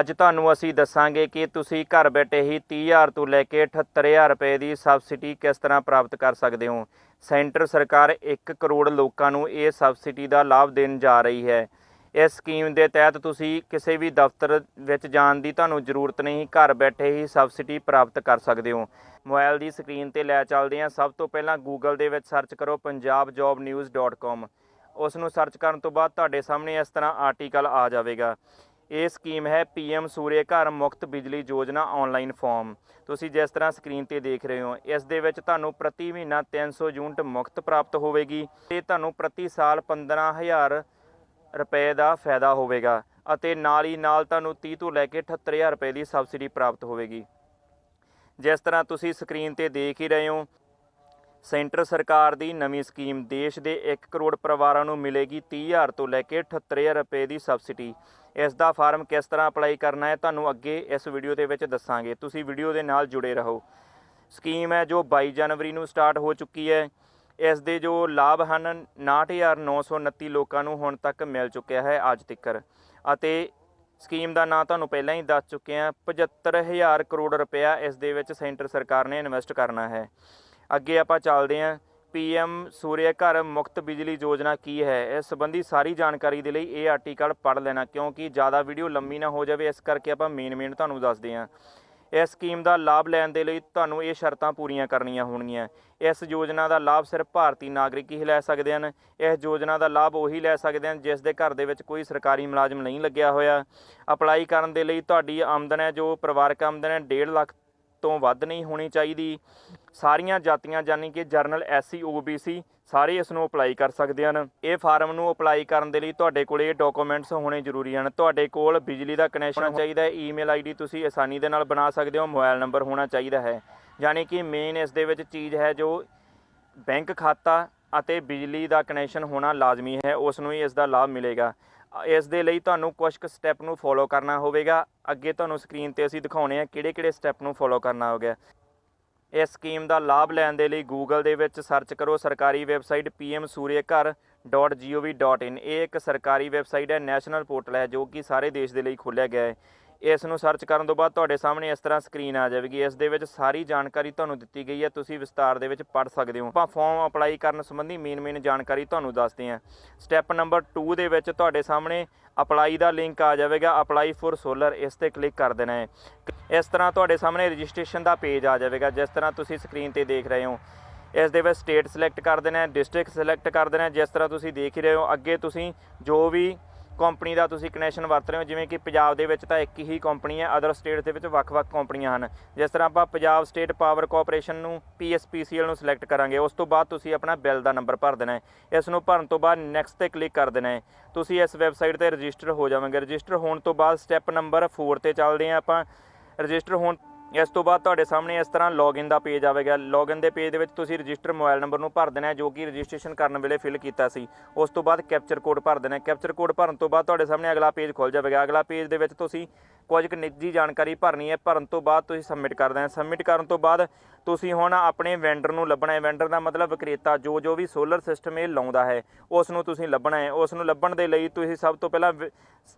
ਅੱਜ ਤੁਹਾਨੂੰ ਅਸੀਂ ਦੱਸਾਂਗੇ ਕਿ ਤੁਸੀਂ ਘਰ ਬੈਠੇ ਹੀ 30000 ਤੋਂ ਲੈ ਕੇ 78000 ਰੁਪਏ ਦੀ ਸਬਸਿਡੀ ਕਿਸ ਤਰ੍ਹਾਂ ਪ੍ਰਾਪਤ ਕਰ ਸਕਦੇ ਹੋ? ਸੈਂਟਰ ਸਰਕਾਰ 1 ਕਰੋੜ ਲੋਕਾਂ ਨੂੰ ਇਹ ਸਬਸਿਡੀ ਦਾ ਲਾਭ ਦੇਣ ਜਾ ਰਹੀ ਹੈ। ਇਸ ਸਕੀਮ ਦੇ ਤਹਿਤ ਤੁਸੀਂ ਕਿਸੇ ਵੀ ਦਫ਼ਤਰ ਵਿੱਚ ਜਾਣ ਦੀ ਤੁਹਾਨੂੰ ਜ਼ਰੂਰਤ ਨਹੀਂ, ਘਰ ਬੈਠੇ ਹੀ ਸਬਸਿਡੀ ਪ੍ਰਾਪਤ ਕਰ ਸਕਦੇ ਹੋ। ਮੋਬਾਈਲ ਦੀ ਸਕਰੀਨ ਤੇ ਲੈ ਚੱਲਦੇ ਹਾਂ। ਸਭ ਤੋਂ ਪਹਿਲਾਂ ਗੂਗਲ ਦੇ ਵਿੱਚ ਸਰਚ ਕਰੋ punjabjobnews.com ਉਸ ਨੂੰ ਸਰਚ ਕਰਨ ਤੋਂ ਬਾਅਦ ਤੁਹਾਡੇ ਸਾਹਮਣੇ ਇਸ ਤਰ੍ਹਾਂ ਆਰਟੀਕਲ ਆ ਜਾਵੇਗਾ। ਇਹ ਸਕੀਮ ਹੈ ਪੀਐਮ ਸੂਰਯ ਘਰ ਮੁਕਤ ਬਿਜਲੀ ਯੋਜਨਾ ਆਨਲਾਈਨ ਫਾਰਮ ਤੁਸੀਂ ਜਿਸ ਤਰ੍ਹਾਂ ਸਕਰੀਨ ਤੇ ਦੇਖ ਰਹੇ ਹੋ, ਇਸ ਦੇ ਵਿੱਚ ਤੁਹਾਨੂੰ ਪ੍ਰਤੀ ਮਹੀਨਾ 300 ਯੂਨਿਟ ਮੁਕਤ ਪ੍ਰਾਪਤ ਹੋਵੇਗੀ ਤੇ ਤੁਹਾਨੂੰ ਪ੍ਰਤੀ ਸਾਲ 15000 ਰੁਪਏ ਦਾ ਫਾਇਦਾ ਹੋਵੇਗਾ ਅਤੇ ਨਾਲ ਹੀ ਨਾਲ ਤੁਹਾਨੂੰ 30 ਤੋਂ ਲੈ ਕੇ 78000 ਰੁਪਏ ਦੀ ਸਬਸਿਡੀ ਪ੍ਰਾਪਤ ਹੋਵੇਗੀ। ਜਿਸ ਤਰ੍ਹਾਂ ਤੁਸੀਂ ਸਕਰੀਨ ਤੇ ਦੇਖ ਹੀ ਰਹੇ ਹੋ, ਸੈਂਟਰ ਸਰਕਾਰ ਦੀ ਨਵੀਂ ਸਕੀਮ ਦੇਸ਼ ਦੇ 1 ਕਰੋੜ ਪਰਿਵਾਰਾਂ ਨੂੰ ਮਿਲੇਗੀ 30000 ਤੋਂ ਲੈ ਕੇ 78000 ਰੁਪਏ ਦੀ ਸਬਸਿਡੀ ਇਸ ਦਾ ਫਾਰਮ ਕਿਸ ਤਰ੍ਹਾਂ ਅਪਲਾਈ ਕਰਨਾ ਹੈ, ਤੁਹਾਨੂੰ ਅੱਗੇ ਇਸ ਵੀਡੀਓ ਦੇ ਵਿੱਚ ਦੱਸਾਂਗੇ। ਤੁਸੀਂ ਵੀਡੀਓ ਦੇ ਨਾਲ ਜੁੜੇ ਰਹੋ। ਸਕੀਮ ਹੈ ਜੋ 22 ਜਨਵਰੀ ਨੂੰ ਸਟਾਰਟ ਹੋ ਚੁੱਕੀ ਹੈ। ਇਸ ਦੇ ਜੋ ਲਾਭ ਹਨ 69929 ਲੋਕਾਂ ਨੂੰ ਹੁਣ ਤੱਕ ਮਿਲ ਚੁੱਕਿਆ ਹੈ ਅੱਜ ਤੱਕ ਅਤੇ ਸਕੀਮ ਦਾ ਨਾਂ ਤੁਹਾਨੂੰ ਪਹਿਲਾਂ ਹੀ ਦੱਸ ਚੁੱਕੇ ਹਾਂ 75000 ਕਰੋੜ ਰੁਪਇਆ ਇਸ ਦੇ ਵਿੱਚ ਸੈਂਟਰ ਸਰਕਾਰ ਨੇ ਇਨਵੈਸਟ ਕਰਨਾ ਹੈ। ਅੱਗੇ ਆਪਾਂ ਚੱਲਦੇ ਹਾਂ। ਪੀਐਮ ਸੂਰਿਆ ਘਰ ਮੁਕਤ ਬਿਜਲੀ ਯੋਜਨਾ ਕੀ ਹੈ? ਇਸ ਸੰਬੰਧੀ ਸਾਰੀ ਜਾਣਕਾਰੀ ਦੇ ਲਈ ਇਹ ਆਰਟੀਕਲ ਪੜ੍ਹ ਲੈਣਾ, ਕਿਉਂਕਿ ਜ਼ਿਆਦਾ ਵੀਡੀਓ ਲੰਮੀ ਨਾ ਹੋ ਜਾਵੇ, ਇਸ ਕਰਕੇ ਆਪਾਂ ਮੇਨ ਮੇਨ ਤੁਹਾਨੂੰ ਦੱਸਦੇ ਹਾਂ। ਇਸ ਸਕੀਮ ਦਾ ਲਾਭ ਲੈਣ ਦੇ ਲਈ ਤੁਹਾਨੂੰ ਇਹ ਸ਼ਰਤਾਂ ਪੂਰੀਆਂ ਕਰਨੀਆਂ ਹੋਣਗੀਆਂ। ਇਸ ਯੋਜਨਾ ਦਾ ਲਾਭ ਸਿਰਫ ਭਾਰਤੀ ਨਾਗਰਿਕ ਹੀ ਲੈ ਸਕਦੇ ਹਨ। ਇਸ ਯੋਜਨਾ ਦਾ ਲਾਭ ਉਹੀ ਲੈ ਸਕਦੇ ਹਨ, ਜਿਸ ਦੇ ਘਰ ਦੇ ਵਿੱਚ ਕੋਈ ਸਰਕਾਰੀ ਮੁਲਾਜ਼ਮ ਨਹੀਂ ਲੱਗਿਆ ਹੋਇਆ। ਅਪਲਾਈ ਕਰਨ ਦੇ ਲਈ ਤੁਹਾਡੀ ਆਮਦਨ ਹੈ ਜੋ ਪਰਿਵਾਰਕ ਆਮਦਨ ਹੈ 1.5 ਲੱਖ ਤੋਂ ਵੱਧ ਨਹੀਂ ਹੋਣੀ ਚਾਹੀਦੀ। ਸਾਰੀਆਂ ਜਾਤੀਆਂ ਯਾਨੀ ਕਿ ਜਰਨਲ ਐਸਸੀ ਓਬੀਸੀ ਸਾਰੇ ਇਸ ਨੂੰ ਅਪਲਾਈ ਕਰ ਸਕਦੇ ਹਨ। ਇਹ ਫਾਰਮ ਨੂੰ ਅਪਲਾਈ ਕਰਨ ਦੇ ਲਈ ਤੁਹਾਡੇ ਕੋਲ ਇਹ ਡਾਕੂਮੈਂਟਸ ਹੋਣੇ ਜ਼ਰੂਰੀ ਹਨ। ਤੁਹਾਡੇ ਕੋਲ ਬਿਜਲੀ ਦਾ ਕਨੈਕਸ਼ਨ ਹੋਣਾ ਚਾਹੀਦਾ ਹੈ। ਈਮੇਲ ਆਈਡੀ ਤੁਸੀਂ ਆਸਾਨੀ ਦੇ ਨਾਲ ਬਣਾ ਸਕਦੇ ਹੋ। ਮੋਬਾਈਲ ਨੰਬਰ ਹੋਣਾ ਚਾਹੀਦਾ ਹੈ। ਯਾਨੀ ਕਿ ਮੇਨ ਇਸ ਦੇ ਵਿੱਚ ਚੀਜ਼ ਹੈ ਜੋ ਬੈਂਕ ਖਾਤਾ ਅਤੇ ਬਿਜਲੀ ਦਾ ਕਨੈਕਸ਼ਨ ਹੋਣਾ ਲਾਜ਼ਮੀ ਹੈ। ਉਸ ਨੂੰ ਹੀ ਇਸ ਦਾ ਲਾਭ ਮਿਲੇਗਾ। ਇਸ ਦੇ ਲਈ ਤੁਹਾਨੂੰ ਕੁਝ ਕੁ ਸਟੈਪ ਨੂੰ ਫੋਲੋ ਕਰਨਾ ਹੋਵੇਗਾ। ਅੱਗੇ ਤੁਹਾਨੂੰ ਸਕਰੀਨ ਤੇ ਅਸੀਂ ਦਿਖਾਉਣੇ ਆ ਕਿਹੜੇ ਕਿਹੜੇ ਸਟੈਪ ਨੂੰ ਫੋਲੋ ਕਰਨਾ ਹੋਵੇਗਾ ਇਸ ਸਕੀਮ ਦਾ ਲਾਭ ਲੈਣ ਦੇ ਲਈ ਗੂਗਲ ਦੇ ਵਿੱਚ ਸਰਚ ਕਰੋ ਸਰਕਾਰੀ ਵੈਬਸਾਈਟ pmsuryaghar.gov.in ਇਹ ਇੱਕ ਸਰਕਾਰੀ ਵੈਬਸਾਈਟ ਹੈ ਨੈਸ਼ਨਲ ਪੋਰਟਲ ਹੈ, ਜੋ ਕਿ ਸਾਰੇ ਦੇਸ਼ ਦੇ ਲਈ ਖੋਲ੍ਹਿਆ ਗਿਆ ਹੈ। ਇਸ ਨੂੰ ਸਰਚ ਕਰਨ ਤੋਂ ਬਾਅਦ ਤੁਹਾਡੇ ਸਾਹਮਣੇ ਇਸ ਤਰ੍ਹਾਂ ਸਕਰੀਨ ਆ ਜਾਵੇਗੀ। ਇਸ ਦੇ ਵਿੱਚ ਸਾਰੀ ਜਾਣਕਾਰੀ ਤੁਹਾਨੂੰ ਦਿੱਤੀ ਗਈ ਹੈ। ਤੁਸੀਂ ਵਿਸਤਾਰ ਦੇ ਵਿੱਚ ਪੜ੍ਹ ਸਕਦੇ ਹੋ। ਆਪਾਂ ਫਾਰਮ ਅਪਲਾਈ ਕਰਨ ਸੰਬੰਧੀ ਮੇਨ ਮੇਨ ਜਾਣਕਾਰੀ ਤੁਹਾਨੂੰ ਦੱਸਦੇ ਹਾਂ। ਸਟੈਪ ਨੰਬਰ 2 ਦੇ ਵਿੱਚ ਤੁਹਾਡੇ ਸਾਹਮਣੇ ਅਪਲਾਈ ਦਾ ਲਿੰਕ ਆ ਜਾਵੇਗਾ। ਅਪਲਾਈ ਫॉर ਸੋਲਰ ਇਸ ਤੇ ਕਲਿੱਕ ਕਰ ਦੇਣਾ ਹੈ। ਇਸ ਤਰ੍ਹਾਂ ਤੁਹਾਡੇ ਸਾਹਮਣੇ ਰਜਿਸਟ੍ਰੇਸ਼ਨ ਦਾ ਪੇਜ ਆ ਜਾਵੇਗਾ, ਜਿਸ ਤਰ੍ਹਾਂ ਤੁਸੀਂ ਸਕਰੀਨ ਤੇ ਦੇਖ ਰਹੇ ਹੋ। ਇਸ ਦੇ ਵਿੱਚ ਸਟੇਟ ਸਿਲੈਕਟ ਕਰ ਦੇਣਾ ਹੈ ਡਿਸਟ੍ਰਿਕਟ ਸਿਲੈਕਟ ਕਰ ਦੇਣਾ ਹੈ। ਜਿਸ ਤਰ੍ਹਾਂ ਤੁਸੀਂ ਦੇਖ ਹੀ ਰਹੇ ਹੋ, ਅੱਗੇ ਤੁਸੀਂ ਜੋ ਵੀ ਕੰਪਨੀ ਦਾ ਤੁਸੀਂ ਕਨੈਕਸ਼ਨ ਵਰਤ ਰਹੇ ਹੋ, ਜਿਵੇਂ ਕਿ ਪੰਜਾਬ ਦੇ ਵਿੱਚ ਤਾਂ ਇੱਕ ਹੀ ਕੰਪਨੀ ਹੈ ਅਦਰ ਸਟੇਟ ਦੇ ਵਿੱਚ ਵੱਖ-ਵੱਖ ਕੰਪਨੀਆਂ ਹਨ। ਜਿਸ ਤਰ੍ਹਾਂ ਆਪਾਂ ਪੰਜਾਬ ਸਟੇਟ ਪਾਵਰ ਕਾਰਪੋਰੇਸ਼ਨ ਨੂੰ ਪੀਐਸਪੀਸੀਐਲ ਨੂੰ ਸਿਲੈਕਟ ਕਰਾਂਗੇ, ਉਸ ਤੋਂ ਬਾਅਦ ਤੁਸੀਂ ਆਪਣਾ ਬਿੱਲ ਦਾ ਨੰਬਰ ਭਰ ਦੇਣਾ ਹੈ। ਇਸ ਨੂੰ ਭਰਨ ਤੋਂ ਬਾਅਦ ਨੈਕਸਟ ਤੇ ਕਲਿੱਕ ਕਰ ਦੇਣਾ ਹੈ। ਤੁਸੀਂ ਇਸ ਵੈਬਸਾਈਟ ਤੇ ਰਜਿਸਟਰ ਹੋ ਜਾਵਾਂਗੇ। ਰਜਿਸਟਰ ਹੋਣ ਤੋਂ ਬਾਅਦ ਸਟੈਪ ਨੰਬਰ 4 ਤੇ ਚੱਲਦੇ ਹਾਂ ਆਪਾਂ। ਰਜਿਸਟਰ ਹੋਣ ਇਸ ਤੋਂ ਬਾਅਦ ਤੁਹਾਡੇ ਸਾਹਮਣੇ ਇਸ ਤਰ੍ਹਾਂ ਲੌਗਇਨ ਦਾ ਪੇਜ ਆਵੇਗਾ। ਲੌਗਇਨ ਦੇ ਪੇਜ ਦੇ ਵਿੱਚ ਤੁਸੀਂ ਰਜਿਸਟਰ ਮੋਬਾਈਲ ਨੰਬਰ ਨੂੰ ਭਰ ਦੇਣਾ ਜੋ ਕਿ ਰਜਿਸਟ੍ਰੇਸ਼ਨ ਕਰਨ ਵੇਲੇ ਫਿਲ ਕੀਤਾ ਸੀ। ਉਸ ਤੋਂ ਬਾਅਦ ਕੈਪਚਰ ਕੋਡ ਭਰ ਦੇਣਾ ਕੈਪਚਰ ਕੋਡ ਭਰਨ ਤੋਂ ਬਾਅਦ ਤੁਹਾਡੇ ਸਾਹਮਣੇ ਅਗਲਾ ਪੇਜ ਖੁੱਲ ਜਾਵੇਗਾ। ਅਗਲਾ ਪੇਜ ਦੇ ਵਿੱਚ ਤੁਸੀਂ ਕੁਝ ਕੁ ਨਿੱਜੀ ਜਾਣਕਾਰੀ ਭਰਨੀ ਹੈ, ਭਰਨ ਤੋਂ ਬਾਅਦ ਤੁਸੀਂ ਸਬਮਿਟ ਕਰ ਦੇਣਾ ਸਬਮਿਟ ਕਰਨ ਤੋਂ ਬਾਅਦ ਤੁਸੀਂ ਹੁਣ ਆਪਣੇ ਵੈਂਡਰ ਨੂੰ ਲੱਭਣਾ ਹੈ। ਵੈਂਡਰ ਦਾ ਮਤਲਬ ਵਿਕਰੇਤਾ ਜੋ ਜੋ ਵੀ ਸੋਲਰ ਸਿਸਟਮ ਇਹ ਲਾਉਂਦਾ ਹੈ ਉਸ ਨੂੰ ਤੁਸੀਂ ਲੱਭਣਾ ਹੈ। ਉਸ ਨੂੰ ਲੱਭਣ ਦੇ ਲਈ ਤੁਸੀਂ ਸਭ ਤੋਂ ਪਹਿਲਾਂ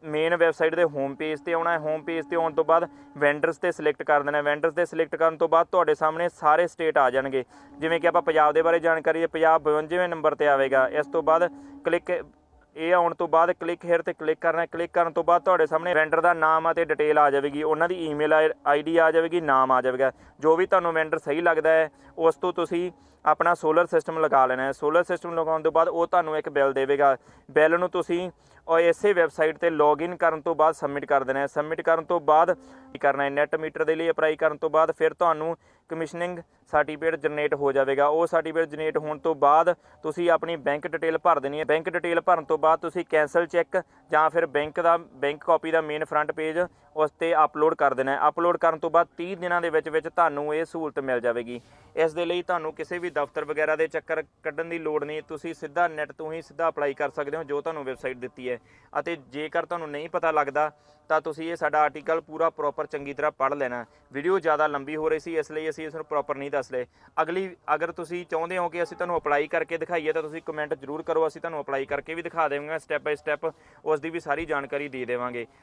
ਮੇਨ ਵੈਬਸਾਈਟ ਦੇ ਹੋਮ ਪੇਜ ਤੇ ਆਉਣਾ ਹੈ। ਹੋਮ ਪੇਜ ਤੇ ਆਉਣ ਤੋਂ ਬਾਅਦ ਵੈਂਡਰਸ ਤੇ ਸਿਲੈਕਟ ਕਰ ਦੇਣਾ ਵੈਂਡਰਸ ਤੇ ਸਿਲੈਕਟ ਕਰਨ ਤੋਂ ਬਾਅਦ ਤੁਹਾਡੇ ਸਾਹਮਣੇ ਸਾਰੇ ਸਟੇਟ ਆ ਜਾਣਗੇ। ਜਿਵੇਂ ਕਿ ਆਪਾਂ ਪੰਜਾਬ ਦੇ ਬਾਰੇ ਜਾਣਕਾਰੀ ਹੈ, ਪੰਜਾਬ 52ਵੇਂ ਨੰਬਰ ਤੇ ਆਵੇਗਾ। ਇਸ ਤੋਂ ਬਾਅਦ ਕਲਿੱਕ ਇਹ ਆਉਣ ਤੋਂ ਬਾਅਦ ਕਲਿੱਕ ਹੇਅਰ ਤੇ ਕਲਿੱਕ ਕਰਨਾ ਕਲਿੱਕ ਕਰਨ ਤੋਂ ਬਾਅਦ ਤੁਹਾਡੇ ਸਾਹਮਣੇ ਵੈਂਡਰ ਦਾ ਨਾਮ ਅਤੇ ਡਿਟੇਲ ਆ ਜਾਵੇਗੀ। ਉਹਨਾਂ ਦੀ ਈਮੇਲ ਆਈਡੀ ਆ ਜਾਵੇਗੀ, ਨਾਮ ਆ ਜਾਵੇਗਾ। ਜੋ ਵੀ ਤੁਹਾਨੂੰ ਵੈਂਡਰ ਸਹੀ ਲੱਗਦਾ ਹੈ, ਉਸ ਤੋਂ ਤੁਸੀਂ ਆਪਣਾ ਸੋਲਰ ਸਿਸਟਮ ਲਗਾ ਲੈਣਾ ਹੈ। ਸੋਲਰ ਸਿਸਟਮ ਲਗਾਉਣ ਤੋਂ ਬਾਅਦ ਉਹ ਤੁਹਾਨੂੰ ਇੱਕ ਬਿੱਲ ਦੇਵੇਗਾ। ਬਿੱਲ ਨੂੰ ਤੁਸੀਂ ਔਰ ਇਸੇ ਵੈਬਸਾਈਟ ਤੇ ਲੌਗਇਨ ਕਰਨ ਤੋਂ ਬਾਅਦ ਸਬਮਿਟ ਕਰ ਦੇਣਾ ਹੈ। ਸਬਮਿਟ ਕਰਨ ਤੋਂ ਬਾਅਦ ਕਰਨਾ ਹੈ। ਨੈਟ ਮੀਟਰ ਦੇ ਲਈ ਅਪਲਾਈ ਕਰਨ ਤੋਂ ਬਾਅਦ ਫਿਰ ਤੁਹਾਨੂੰ ਕਮਿਸ਼ਨਿੰਗ ਸਰਟੀਫਿਕੇਟ ਜਨਰੇਟ ਹੋ ਜਾਵੇਗਾ। ਉਹ ਸਰਟੀਫਿਕੇਟ ਜਨਰੇਟ ਹੋਣ ਤੋਂ ਬਾਅਦ ਤੁਸੀਂ ਆਪਣੀ ਬੈਂਕ ਡਿਟੇਲ ਭਰ ਦੇਣੀ ਹੈ। ਬੈਂਕ ਡਿਟੇਲ ਭਰਨ ਤੋਂ ਬਾਅਦ ਤੁਸੀਂ ਕੈਂਸਲ ਚੈੱਕ ਜਾਂ ਫਿਰ ਬੈਂਕ ਦਾ ਬੈਂਕ ਕਾਪੀ ਦਾ ਮੇਨ ਫਰੰਟ ਪੇਜ ਉਸ ਤੇ ਅਪਲੋਡ ਕਰ ਦੇਣਾ ਹੈ। ਅਪਲੋਡ ਕਰਨ ਤੋਂ ਬਾਅਦ 30 ਦਿਨਾਂ ਦੇ ਵਿੱਚ ਵਿੱਚ ਤੁਹਾਨੂੰ ਇਹ ਸਹੂਲਤ ਮਿਲ ਜਾਵੇਗੀ। ਇਸ ਦੇ ਲਈ ਤੁਹਾਨੂੰ ਕਿਸੇ ਵੀ ਦਫ਼ਤਰ ਵਗੈਰਾ ਦੇ ਚੱਕਰ ਕੱਢਣ ਦੀ ਲੋੜ ਨਹੀਂ। ਤੁਸੀਂ ਸਿੱਧਾ ਨੈਟ ਤੋਂ ਹੀ ਸਿੱਧਾ ਅਪਲਾਈ ਕਰ ਸਕਦੇ ਹੋ, ਜੋ ਤੁਹਾਨੂੰ ਵੈਬਸਾਈਟ ਦਿੱਤੀ ਹੈ। ਅਤੇ ਜੇਕਰ ਤੁਹਾਨੂੰ ਨਹੀਂ ਪਤਾ ਲੱਗਦਾ, ਤਾਂ ਤੁਸੀਂ ਇਹ ਸਾਡਾ ਆਰਟੀਕਲ ਪੂਰਾ ਪ੍ਰੋਪਰ ਚੰਗੀ ਤਰ੍ਹਾਂ ਪੜ੍ਹ ਲੈਣਾ ਵੀਡੀਓ ਜ਼ਿਆਦਾ ਲੰਬੀ ਹੋ ਰਹੀ ਸੀ, ਇਸ ਲਈ ਅਸੀਂ ਇਸ ਨੂੰ ਪ੍ਰੋਪਰ ਨਹੀਂ ਦੱਸ ਲਏ ਅਗਲੀ, ਅਗਰ ਤੁਸੀਂ ਚਾਹੁੰਦੇ ਹੋ ਕਿ ਅਸੀਂ ਤੁਹਾਨੂੰ ਅਪਲਾਈ ਕਰਕੇ ਦਿਖਾਈਏ, ਤਾਂ ਤੁਸੀਂ ਕਮੈਂਟ ਜ਼ਰੂਰ ਕਰੋ। ਅਸੀਂ ਤੁਹਾਨੂੰ ਅਪਲਾਈ ਕਰਕੇ ਵੀ ਦਿਖਾ ਦੇਵਾਂਗੇ ਸਟੈਪ ਬਾਈ ਸਟੈਪ ਉਸ ਦੀ ਵੀ ਸਾਰੀ ਜਾਣਕਾਰੀ ਦੇ ਦੇਵਾਂਗੇ।